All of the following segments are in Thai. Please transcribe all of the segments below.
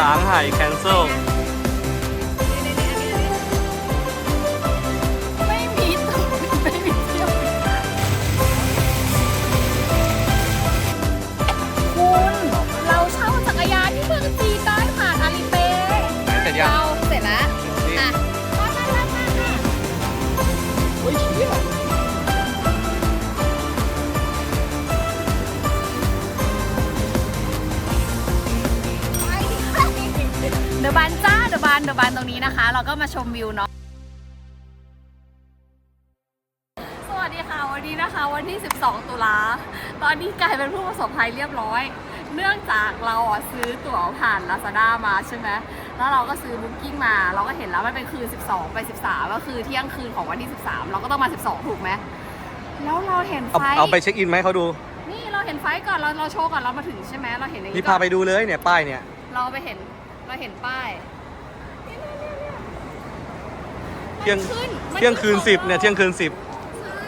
ช้างไห่แคนเซิลไม่มีตัวไม่มีเที่ยวคุณ เราเช่าจักรยานที่เมืองจีนได้ผ่านอาลีเปย์เสร็จยัง เรา มาชมวิวเนาะสวัสดีค่ะวันนี้นะคะ วันที่ 12 ตุลาตอนนี้กลายเป็นผู้ประสบภัยเรียบร้อย เนื่องจากเราอะซื้อตั๋วผ่าน Lazada มาใช่ไหมแล้วเราก็ซื้อบุ๊กิ้งมา เราก็เห็นแล้วมันเป็นคืน 12 ไป 13 ก็คือเที่ยงคืนของวันที่ 13 เราก็ต้องมา 12 ถูกไหมแล้วเราเห็นเอาไฟเอาไปเช็คอินไหมเขาดู นี่เราเห็นไฟก่อนเราเราโชว์ก่อนเรามาถึงใช่ไหมเราเห็นอย่างนี่นี้พาก่อนไปดูเลยเนี่ยป้ายเนี่ย เราไปเห็นเราเห็นป้าย เที่ยงมันขึ้นมัเที่ยงคืนขึ้สิบเนี่ยเที่ยงคืนสิบใช่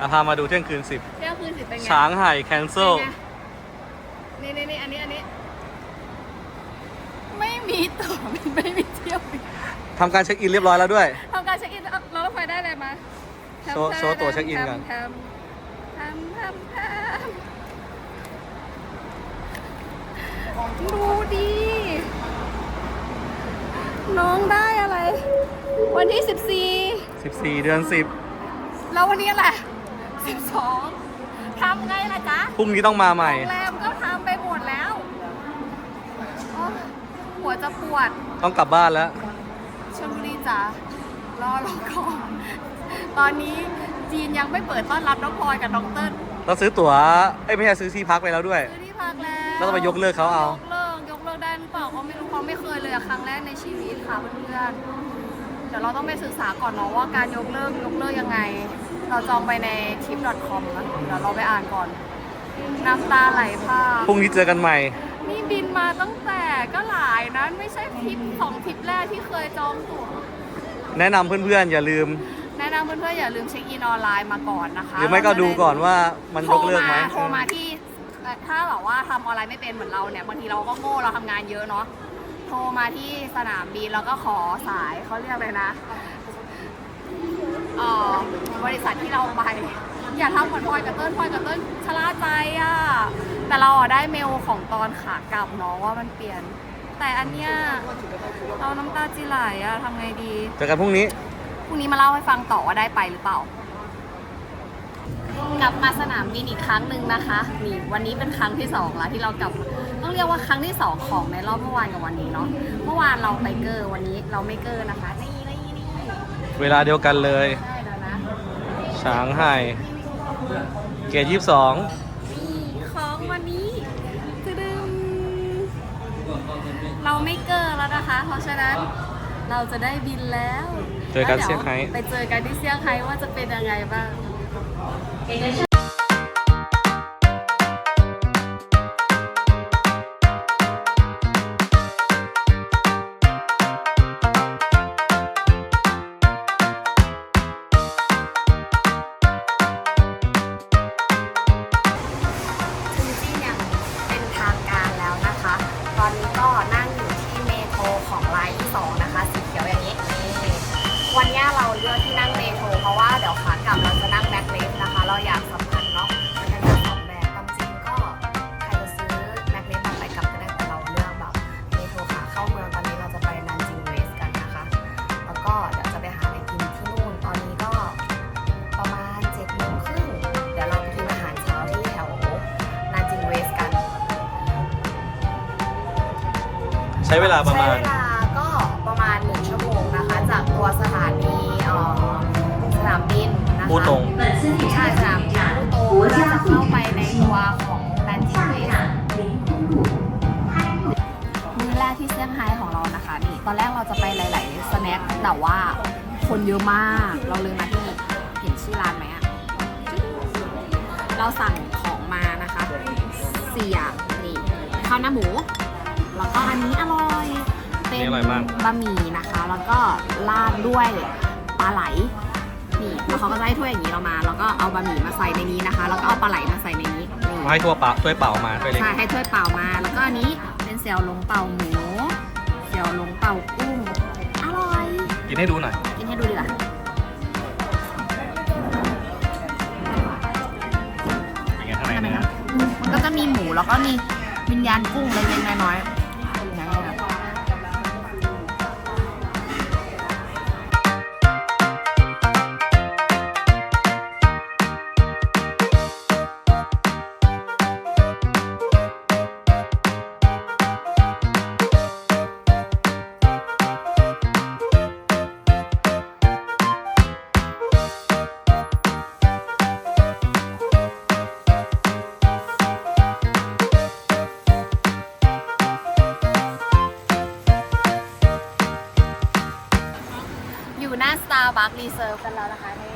อะพามาดูเที่ยงคืนสิบเที่ยงคืนสิบเป็นไงช้างไห่แคนเซิลเป็นไงนี่นี่นี่อันนี้อันนี้ไม่มีตั๋วไม่มีเที่ยวบินทำการเช็คอินเรียบร้อยแล้วด้วย ทำการเช็คอินแล้วเรารถไฟได้อะไรมาโชว์โชว์ตั๋วเช็คอินก่อน ทำทำทำทำดูดิ น้องได้อะไร วันที่ 14 14เดือนแล้ววันนี้อะไรสิบสองทำไงล่ะจ๊ะ10พรุ่งนี้ต้องมาใหม่ โรงแรมก็ทำไปหมดแล้วโอ๊ยหัวจะปวด ต้องกลับบ้านแล้ว ชลบุรีจ๋ารอเราก่อนตอนนี้จีนยังไม่เปิดต้อนรับน้องพลอยกับน้องเติ้ลเราซื้อตั๋ว เอ้ยไม่ใช่ซื้อที่พักไปแล้วด้วย ซื้อที่พักแล้วแล้วจะไปยกเลิกเขาเอา ยก เลิกยกเลิกได้หรือเปล่าเขาไม่รู้เขาไม่เคยเลยอะครั้งแรกในชีวิตค่ะเพื่อนๆเดี๋ยวเราต้องไปศึกษาก่อนเนาะว่าการยกเลิกยกเลิกยังไง เราจองไปใน trip.com นะเดี๋ยวเราไปอ่านก่อนน้ำตาไหลพรากพรุ่งนี้เจอกันใหม่ นี่บินมาตั้งแต่ก็หลายนะไม่ใช่ทริปสองทริปแรกที่เคยจองตั๋วแนะนำเพื่อนๆ อย่าลืม แนะนำเพื่อนๆอย่าลืมเช็คอินออนไลน์มาก่อนนะคะหรือไม่ก็ดูก่อนว่ามันยกเลิกไหม โทรมาที่เอ่อ ถ้าแบบว่าทำออนไลน์ไม่เป็นเหมือนเราเนี่ยบางทีเราก็โง่เราทำงานเยอะเนาะโทรมาที่สนามบินแล้วก็ขอสายเขาเรียกเลยนะเอ่อบริษัทที่เราไป อย่าทำเหมือนพลอยกับเติ้ลพลอยกับเติ้ลชะล่าใจอะแต่เราอะได้เมลของตอนขากลับเนาะว่ามันเปลี่ยน แต่อันเนี้ยเราน้ำตาจีไหลอะทำไงดี เจอกันพรุ่งนี้ พรุ่งนี้มาเล่าให้ฟังต่อว่าได้ไปหรือเปล่า กลับมาสนามบินอีกครั้งหนึ่งนะคะนี่วันนี้เป็นครั้งที่สองแล้วที่เรากลับต้องเรียกว่าครั้งที่สองของในรอบเมื่อวานกับวันนี้เนาะเมื่อวานเราไปเกอร์วันนี้เราไม่เกอร์นะคะนี่นี่นี่เวลาเดียวกันเลยได้แล้วนะช้างไห่เกต22นี่ของวันนี้ตึดึมเราไม่เกอร์แล้วนะคะ เพราะฉะนั้นเราจะได้บินแล้วเจอกันแล้วเซี่ยงไฮ้ไปเจอกันที่เซี่ยงไฮ้ว่าจะเป็นยังไงบ้าง ถึ เวลาประมาณ ใช้เวลาก็ประมาณ1ชั่วโมงนะคะ จากตัวสถานีเอ่อสนามบินนะคะพูดตรงใช่สนามบินพูโตเพื่อจะเข้าไปในตัวของนาจิงเวสมื้อแรกที่เซี่ยงไฮ้ของเรานะคะนี่ตอนแรกเราจะไปหลาย ๆ สแน็คแต่ว่าคนเยอะมากเราเลยมาที่นี่เห็นชื่อร้านไหมอะเราสั่งของมานะคะเสี่อย่างนี่ข้าวหน้าหมู แล้วก็อันนี้อร่อยเป็นนี่อร่อยมาก บะหมี่นะคะ แล้วก็ราดด้วยปลาไหลนี่แล้วเขาก็จะให้ถ้วยอย่างนี้เรามา แล้วก็เอาบะหมี่มาใส่ในนี้นะคะ แล้วก็เอาปลาไหลมาใส่ในนี้นี่ ให้ทั่วเปล่าถ้วยเปล่ามาถ้วยเล็ก ใช่ให้ถ้วยเปล่ามา แล้วก็อันนี้เป็นเซลลงเป่าหมูยวหลงเป่ากุ้ง อร่อย กินให้ดูหน่อย กินให้ดูดีกว่าเป็นไงข้างในทำไมเนื้อนะมันก็จะมีหมูแล้วก็มีวิญญาณกุ้งเล็กๆน้อยๆ Starbucks Reserve กันแล้วนะคะนี่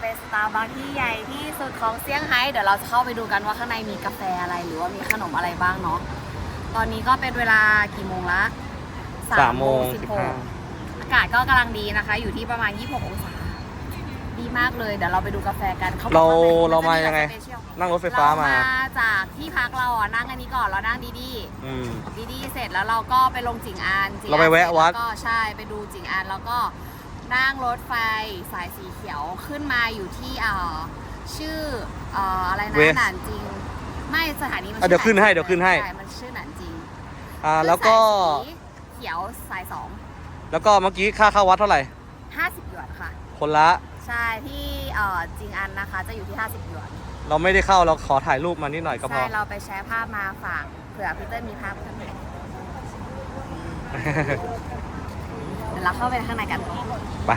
เป็น Starbucks ที่ใหญ่ที่สุดของเซี่ยงไฮ้เดี๋ยวเราจะเข้าไปดูกันว่าข้างในมีกาแฟอะไรหรือว่ามีขนมอะไรบ้างเนาะตอนนี้ก็เป็นเวลากี่โมงละสามโมงสิสิบบหห้ากอากาศก็กำลังดีนะคะ อยู่ที่ประมาณ 26 องศา ดีมากเลย เดี๋ยวเราไปดูกาแฟกันขบอกเราว่ในเรามาจะยังไงสเปเชียลนั่งรถไฟฟ้ามา เรจากที่พักเราอะนั่งอันนี้ก่อนเรานั่งดีดีอืม ดีดีเสร็จแล้วเราก็ไปลงจิงอานจิงเราไปแวะวัดเสร็จล้ก็ใช่ไปดูจิงอานแล้วก็ นั่งรถไฟสายสีเขียวขึ้นมาอยู่ที่เอ่อชื่อเอ่ออะไรนะเวสหนานจริง ไม่สถานีมันอะเดี๋ยวขึ้นให้เดี๋ยวขึ้นให้ใช่มันชื่อหนานจริงอ่าแล้วก็สายสีเขียวสายสองแล้วก็เมื่อกี้ค่าเข้าวัดเท่าไหร่ ห้าสิบหยวนค่ะ คนละ ใช่ที่เอ่อจิงอันนะคะจะอยู่ที่ 50หยวนเราไม่ได้เข้าเราขอถ่ายรูปมานิดหน่อยก็พใช่อ เราไปแชร์ภาพมาฝากเผื่อพี่เติ้ลมีภาพข้างในเดี๋ยว เราเข้าไปข้างในกันไป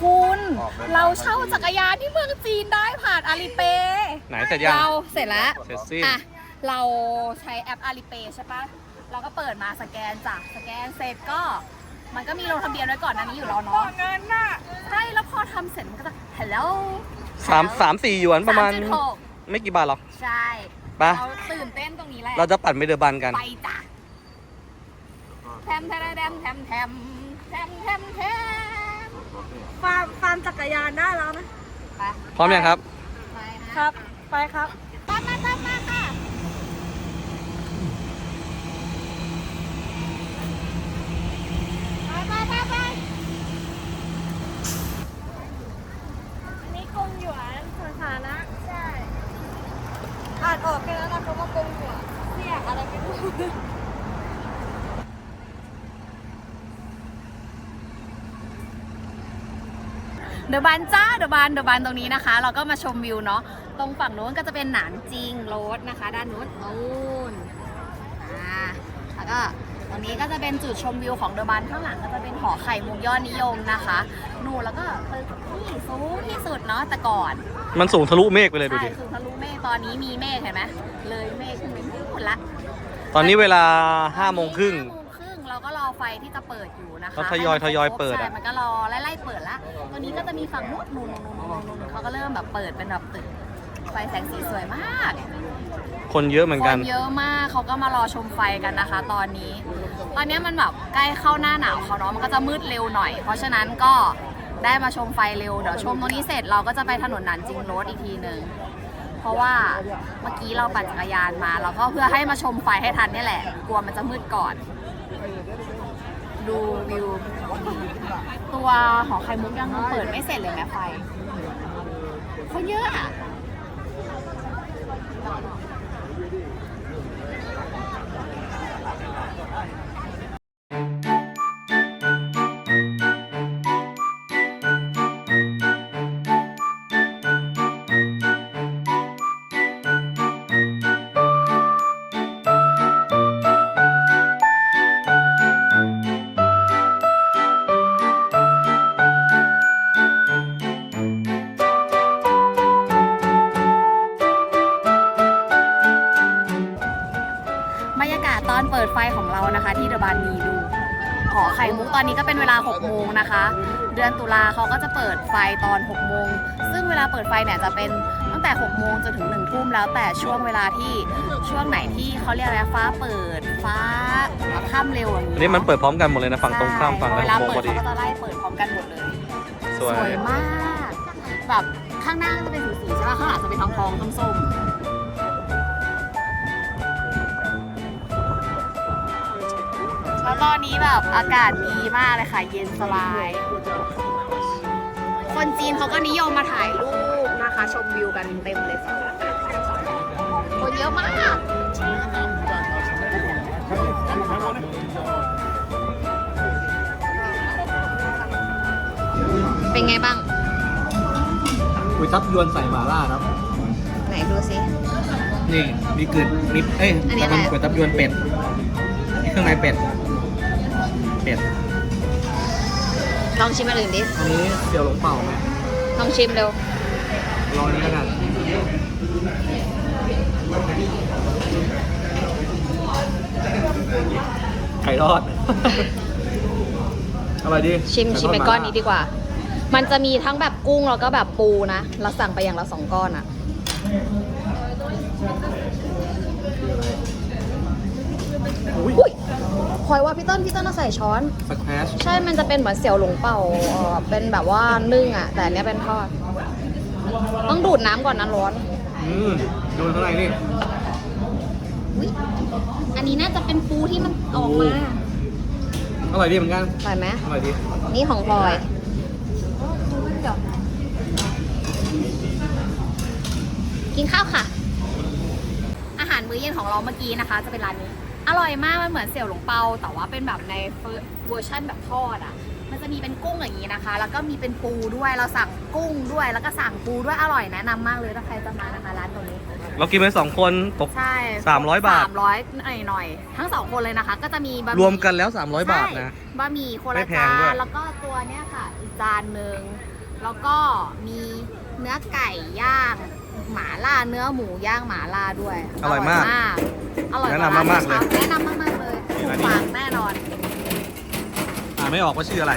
คุณเราเช่าจักรยานที่เมืองจีนได้ผ่านอาลีเปไหนเสร็จยังเราเสร็จแล้วเสร็จสิ้น อะ เราใช้แอปอาลีเปใช่ปะเราก็เปิดมาสแกนจ้ะสแกนเสร็จก็มันก็มีลงทะเบียนไว้ก่อนหนั้านนี้อยู่แล้วเนาะเงินน่ะใช่แล้วพอทำเสร็จมันก็จะ hello สามสามสี่หยวนประมาณ สจุดหกไม่กี่บาทหรอกใช่ไปเราตื่นเต้นตรงนี้แหละ เราจะปั่นไปเดอร์บันกัน ไปจ้ะแทมแทมแทมแทมแทมแทมแทมแทมฟาร์มฟาร์มจักรยานได้แล้วนะ ไปพร้อมยังครับ ไปนะครับ ไปครับ ตามมาตามมาค่ะ ไปไปไปไป อันนี้กงหยวนสาธารณะใช่ อ่านออกแค่นั้นนะคำว่ากงหยวนเสียอะไรไม่รู้ เดอะบานจ้าเดอะบานเดอะบานตรงนี้นะคะ เราก็มาชมวิวเนาะตรงฝั่งนู้นก็จะเป็นหนานจริงโรดนะคะ ด้านนู้นนู้นอ่าแล้วก็ตรงนี้ก็จะเป็นจุดชมวิวของเดอะบานข้างหลังก็จะเป็นหอไข่มุกยอดนิยมนะคะนู่นแล้วก็ตึกที่สูงที่สุดเนาะแต่ก่อนมันสูงทะลุเมฆไปเลยดูใช่ดิคือทะลุเมฆตอนนี้มีเมฆเห็นไหมเลยเมฆขึ้นไปนู่นละ ตอนนี้เวลาห้าโมงครึ่ง ห้าโมงครึ่งเราก็ร อไฟที่จะเปิดอยู่นะคะก็ทยอยให้มันทยอยครบเปิดอะ ใช่มันก็รอไล่ๆเปิดละตัวนี้ก็จะมีฝั่งนู้นนู่นนู่นนู่นนู่นนู่นเขาก็เริ่มแบบเปิดเป็นแบบตึกไฟแสงสีสวยมากคนเยอะเหมือนคกันน เยอะมากเขาก็มารอชมไฟกันนะคะ ตอนนี้ ตอนนี้มันแบบใกล้เข้าหน้าหนาวเขาเนาะมันก็จะมืดเร็วหน่อย เพราะฉะนั้นก็ได้มาชมไฟเร็วเดี๋ยวชมตรงนี้เสร็จเราก็จะไปถนนหนานจิงโรดอีกทีหนึ่งเพราะว่าเมื่อกี้เราปั่นจักรยานมาเราก็เพื่อให้มาชมไฟให้ทันนี่แหละ กลัวมันจะมืดก่อน ดูวิว ตัวหอไข่มุกยังเปิดไม่เสร็จเลยแม่ไฟเขาเยอะอะ รรยากาศตอนเปิดไฟของเรานะคะ ที่เดอะบานมีดูหอไข่มุกตอนนี้ก็เป็นเวลา 6 โมงนะคะ เดือนตุลาเขาก็จะเปิดไฟตอน 6 โมง ซึ่งเวลาเปิดไฟเนี่ยจะเป็นตั้งแต่ 6 โมงจนถึง 1 ทุ่มแล้วแต่ช่วงเวลาที่ช่วงไหนที่เขาเรียกอะไรฟ้าเปิดฟ้าค่ำเร็วอย่างอันนี้มันเปิดพร้อมกันหมดเลยนะฝั่งตรงข้ามฝั่งใช่ละเวหลากโมงเปิพดอดี เขาก็จะไล่เปิดพร้อมกันหมดเลยสวยมาก แบบข้างหน้าก็จะเป็นสีๆใช่ป่ะข้างหลังจะเป็นทองทองๆส้มๆ แล้วตอนนี้แบบอากาศดีมากเลยค่ะ เย็นสบาย คนจีนเขาก็นิยมมาถ่ายรูปนะคะ ชมวิวกันเต็มเลยคนเยอะมากเป็นไงบ้างก๋วยจับยวนใส่หม่าล่าครับ ไหนดูสินี่มีกึดนิบเอ้ยอันนี้แต่เป็นอะไรก๋วยจับยวนเป็ดนี่เครื่องในเป็ด เป็ด ลองชิมอันอื่นดิ อันนี้เสี่ยวหลงเป่าไหมลองชิมเร็วรอนี้แล้วกันไข่ทอด อร่อยดีชิมไข่ทชิมดไปหาก้อนล่านี้ดีกว่า มันจะมีทั้งแบบกุ้งแล้วก็แบบปูนะ เราสั่งไปอย่างละสองก้อนอะอุ้ย อุ้ยคอยว่าพี่ต้นพี่ต้นเอาใส่ช้อน สแควชใช่ มันจะเป็นเหมือนเสี่ยวหลงเป่าเอ่อเป็นแบบว่านึ่งอะแต่อันเนี้ยเป็นทอด ต้องดูดน้ำก่อนนะร้อน อืมดูข้างในนี่ อุ๊ยอันนี้น่าจะเป็นปูที่มันออกมา อร่อยดีเหมือนกัน อร่อยไหมอร่อยดี นี่ของพลอยกินข้าวค่ะ อาหารมื้อเย็นของเราเมื่อกี้นะคะ จะเป็นร้านนี้ อร่อยมากมันเหมือนเสี่ยวหลงเปา แต่ว่าเป็นแบบในเวอร์ชันแบบทอดอะ มันจะมีเป็นกุ้งอย่างนี้นะคะ แล้วก็มีเป็นปูด้วยเราสั่งกุ้งด้วย แล้วก็สั่งปูด้วยอร่อยแนะนำมากเลยถ้าใครจะมานะคะร้านตรงนี้ เรากินไปสองคนตก ใช่300บาท สามร้อยหน่อยหน่อยๆทั้งสองคนเลยนะคะ ก็จะมีบะหรวมกันแล้ว 300 บาทนะ ใช่บะหมี่คนไม่ละแพจางด้วย นแล้วก็ตัวเนี้ยค่ะอีกจานหนึ่งแล้วก็มีเนื้อไก่ย่างหมาล่าเนื้อหมูย่างหมาล่าด้วยอร่อยมาก อร่อยแนะนำมากๆเลยแนะนำมากๆเลยนี่ถูกอันนี้ปากแน่นอน อ่านไม่ออกว่าชื่ออะไร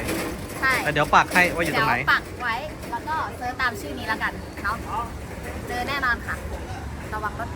ใช่แต่เดี๋ยวปักให้ว่าอยู่ตเดี๋รยวงไหนปักไว้ แล้วก็เซิร์ชตามชื่อนี้แล้วกันเนาะเจอแน่นอนค่ะ ระวังรถ